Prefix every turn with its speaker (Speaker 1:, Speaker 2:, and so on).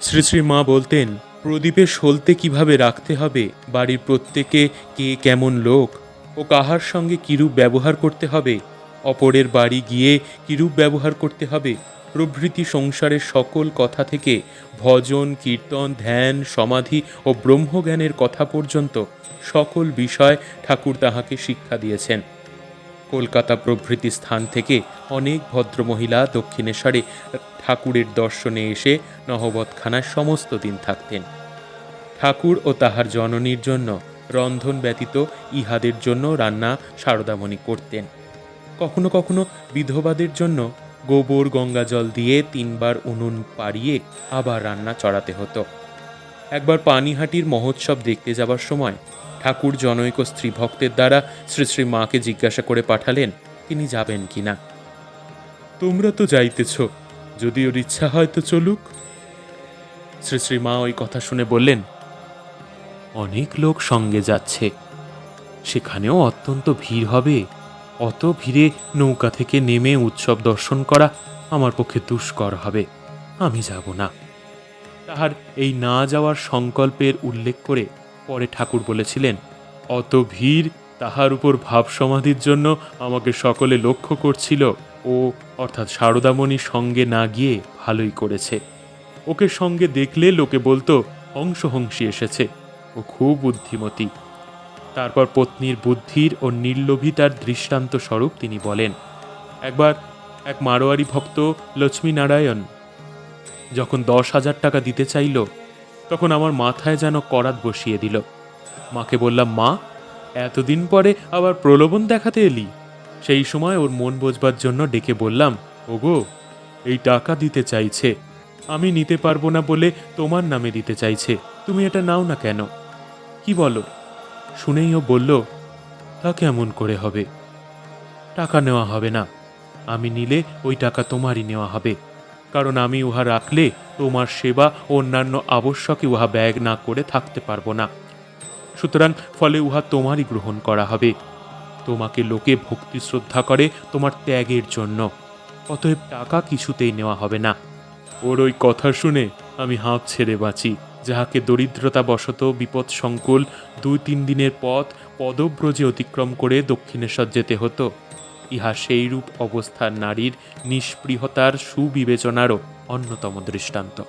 Speaker 1: শ্রী শ্রী মা বলতেন প্রদীপের সলতে কীভাবে রাখতে হবে? বাড়ির প্রত্যেকে কে কেমন লোক? ও কাহার সঙ্গে কিরূপ ব্যবহার করতে হবে? অপরের বাড়ি গিয়ে কিরূপ ব্যবহার করতে হবে? প্রভৃতি সংসারের সকল কথা থেকে ভজন, কীর্তন, ধ্যান, সমাধি ও ব্রহ্মজ্ঞানের কথা পর্যন্ত সকল বিষয় ঠাকুর তাহাকে শিক্ষা দিয়েছেন। কলকাতা প্রভৃতি স্থান থেকে অনেক ভদ্রমহিলা দক্ষিণেশ্বরে ঠাকুরের দর্শনে এসে নহবতখানায় সমস্ত দিন থাকতেন। ঠাকুর ও তাহার জননীর জন্য রন্ধন ব্যতীত ইহাদের জন্য রান্না সারদামণি করতেন। কখনো কখনো বিধবাদের জন্য গোবর গঙ্গা জল দিয়ে তিনবার উনুন পাড়িয়ে আবার রান্না চড়াতে হতো। একবার পানিহাটির মহোৎসব দেখতে যাবার সময় ঠাকুর জনৈক স্ত্রী ভক্তের দ্বারা শ্রী শ্রী মাকে জিজ্ঞাসা করে পাঠালেন, তিনি যাবেন কিনা তোমরা তো যাইতেছ, যদি ওর ইচ্ছা হয় তো চলুক। শ্রী শ্রী মা ওই কথা শুনে বললেন, অনেক লোক সঙ্গে যাচ্ছে, সেখানেও অত্যন্ত ভিড় হবে, অত ভিড়ে নৌকা থেকে নেমে উৎসব দর্শন করা আমার পক্ষে দুষ্কর হবে, আমি যাব না। তাহার এই না যাওয়ার সংকল্পের উল্লেখ করে পরে ঠাকুর বলেছিলেন, অত ভিড় তাহার উপর ভাব সমাধির জন্য আমাকে সকলে লক্ষ্য করছিল ও অর্থাৎ সারদামণি সঙ্গে না গিয়ে ভালোই করেছে। ওকে সঙ্গে দেখলে লোকে বলতো হংসহংসী এসেছে, ও খুব বুদ্ধিমতী। তারপর পত্নীর বুদ্ধির ও নির্লোভিতার দৃষ্টান্ত স্বরূপ তিনি বলেন, একবার এক মারোয়ারি ভক্ত লক্ষ্মীনারায়ণ যখন দশ হাজার টাকা দিতে চাইল, তখন আমার মাথায় যেন করাত বসিয়ে দিল। মাকে বললাম, মা, এতদিন পরে আবার প্রলোভন দেখাতে এলি? সেই সময় ওর মন বোঝবার জন্য ডেকে বললাম, ওগো, এই টাকা দিতে চাইছে। আমি নিতে পারব না বলে তোমার নামে দিতে চাইছে। তুমি এটা নাও না কেন? কি বলো? শুনেই ও বলল, তা কেমন করে হবে? টাকা নেওয়া হবে না। আমি নিলে ওই টাকা তোমারই নেওয়া হবে। কারণ আমি উহা রাখলে তোমার সেবা অন্যান্য আবশ্যকে উহা ব্যয় না করে থাকতে পারব না। সুতরাং ফলে উহা তোমারই গ্রহণ করা হবে। তোমাকে লোকে ভক্তি শ্রদ্ধা করে তোমার ত্যাগের জন্য। অতএব টাকা কিছুতেই নেওয়া হবে না। ওর ওই কথা শুনে আমি হাঁপ ছেড়ে বাঁচি, যাহাকে দরিদ্রতা বশত বিপদ সংকুল দুই তিন দিনের পথ পদব্রজে অতিক্রম করে দক্ষিণেশ্বর যেতে হতো। ইহা সেইরূপ অবস্থার নারীর নিষ্পৃহতার সুবিবেচনারও অন্যতম দৃষ্টান্ত।